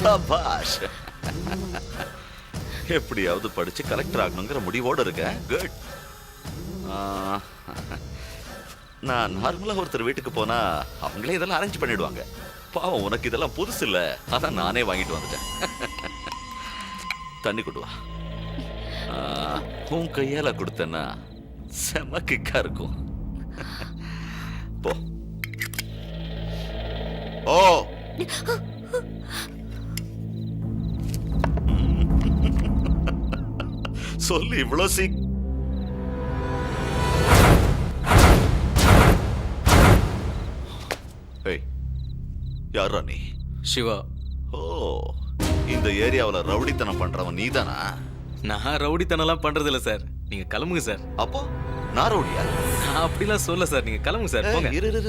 சபாஷ். எப்படியாவது படிச்சு கலெக்டர் ஆகணுங்கிற முடிவோட இருக்க குட் நான் நார்மலா ஒருத்தர் வீட்டுக்கு போனா அவங்களே இதெல்லாம் அரேஞ்ச் பண்ணிடுவாங்க. பாவம் உனக்கு இதெல்லாம் புதுசு இல்ல. அதான் நானே வாங்கிட்டு வந்துட்டேன். தண்ணி கொண்டு வா. உன் கையால கொடுத்தேன்னா செம கிக்கா இருக்கும். போ. ஓ. சொல்லு இவ்வளோ சீக் ஏய் யாரா நீ? சிவா. ஓ இந்த ஏரியாவுல ரவுடித்தனம் பண்றவன் நீதானா? நான் ரவுடித்தனம்லாம் பண்றது இல்ல சார். நீங்க கிளம்புங்க சார். அப்போ நான் ரவுடியா? நான் அப்படிலாம் சொல்ல சார். நீங்க கிளம்புங்க சார். ஏய், போங்க. இரு இரு, இரு.